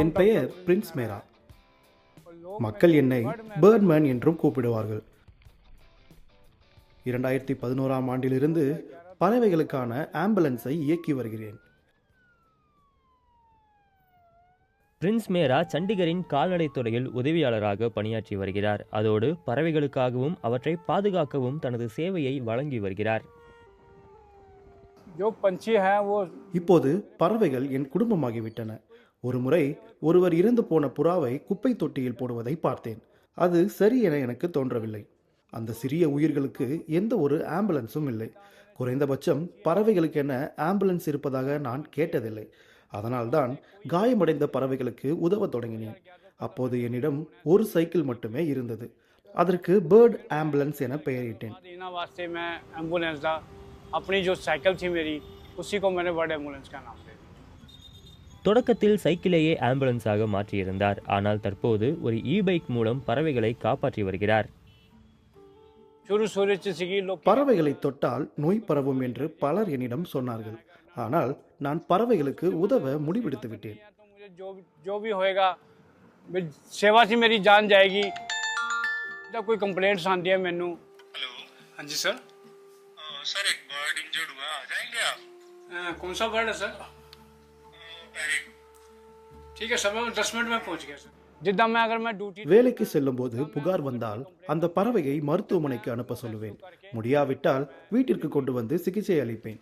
என் பெயர் பிரின்ஸ் மேரா. மக்கள் என்னை பேர்ட்மேன் என்றும் கூப்பிடுவார்கள். இரண்டாயிரத்தி பதினோராம் ஆண்டிலிருந்து பறவைகளுக்கான ஆம்புலன்ஸை இயக்கி வருகிறேன். பிரின்ஸ் மேரா சண்டிகரின் கால்நடைத்துறையில் உதவியாளராக பணியாற்றி வருகிறார். அதோடு பறவைகளுக்காகவும் அவற்றை பாதுகாக்கவும் தனது சேவையை வழங்கி வருகிறார். இப்போது பறவைகள் என் குடும்பமாகிவிட்டன. ஒருமுறை ஒருவர் இறந்து போன புறாவை குப்பை தொட்டியில் போடுவதை பார்த்தேன். அது சரி என எனக்கு தோன்றவில்லை. அந்த சிறிய உயிர்களுக்கு எந்த ஒரு ஆம்புலன்ஸும் இல்லை. குறைந்தபட்சம் பறவைகளுக்கு என ஆம்புலன்ஸ் இருப்பதாக நான் கேட்டதில்லை. அதனால்தான் காயமடைந்த பறவைகளுக்கு உதவத் தொடங்கினேன். அப்போது என்னிடம் ஒரு சைக்கிள் மட்டுமே இருந்தது. அதற்கு பேர்ட் ஆம்புலன்ஸ் என பெயரிட்டேன். इना वास्ते मैं एम्बुलेंस का अपनी जो साइकिल थी मेरी उसी को मैंने बर्ड एम्बुलेंस का नाम दे दिया தொடக்கத்தில் சைக்கிளையே ஆம்புலன்ஸாக மாற்றியிருந்தார் ஆனால் தற்போது ஒரு இ பைக் மூலம் பறவைகளை காப்பாற்றி வருகிறார் शुरू शुरू से सीखी लोग பறவைகளை தொட்டால் நோய் பரவும் என்று பலர் என்னிடம் சொன்னார்கள் ஆனால் நான் பறவைகளுக்கு உதவ முடிவெடுத்து விட்டேன் तो मुझे जो जो भी होएगा मेरी सेवा से मेरी जान जाएगी जब कोई कंप्लेंट्स आती है मैनू हेलो हाँ जी सर अ, सर एक बर्ड इंजर्ड हुआ आ जाएंगे आप कौन सा बर्ड है सर एरिक ठीक है सर मैं दस मिनट में पहुंच गया सर जिद्दा मैं अगर मैं ड्यूटी வேலைக்கு செல்லும்போது புகார் வந்தால் அந்த பறவையை மருத்துவமனைக்கு அனுப்ப சொல்லுவேன் முடியாவிட்டால் வீட்டிற்கு கொண்டு வந்து சிகிச்சை அளிப்பேன்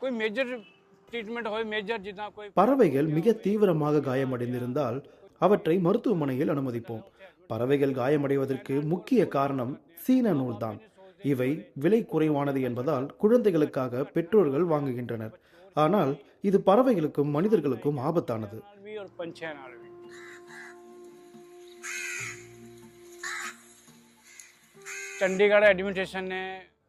कोई मेजर ट्रीटमेंट हो मेजर जितना कोई பறவைகள் மிக தீவிரமாக காயமடைந்திருந்தால் அவற்றை மருத்துவமனையில் அனுமதிப்போம். பறவைகள் காயமடைவதற்கு முக்கிய காரணம் சீன நூல்தான். இவை விலை குறைவானது என்பதால் குழந்தைகளுக்காக பெற்றோர்கள் வாங்குகின்றனர். ஆனால் இது பறவைகளுக்கும் மனிதர்களுக்கும் ஆபத்தானது.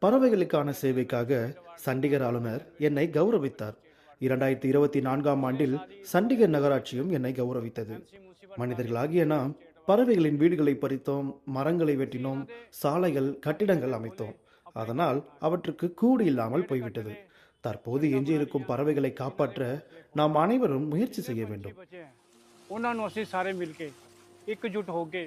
பறவைகளுக்கான சேவைக்காக சண்டிகர் ஆளுநர் என்னை கௌரவித்தார். இரண்டாயிரத்தி இருபத்தி நான்காம் ஆண்டில் சண்டிகர் நகராட்சியும் என்னை கௌரவித்தது. மனிதர்களாகிய நாம் பறவைகளின் வீடுகளை பறித்தோம் மரங்களை வெட்டினோம் சாலைகள் கட்டிடங்கள் அமைத்தோம். அதனால் அவற்றுக்கு கூடு இல்லாமல் போய்விட்டது. தற்போது எஞ்சியிருக்கும் பறவைகளை காப்பாற்ற நாம் அனைவரும் முயற்சி செய்ய வேண்டும். ਉਹਨਾਂ ਨੂੰ சாரே ਸਾਰੇ ਮਿਲ ਕੇ ਇਕਜੁੱਟ ਹੋ ਕੇ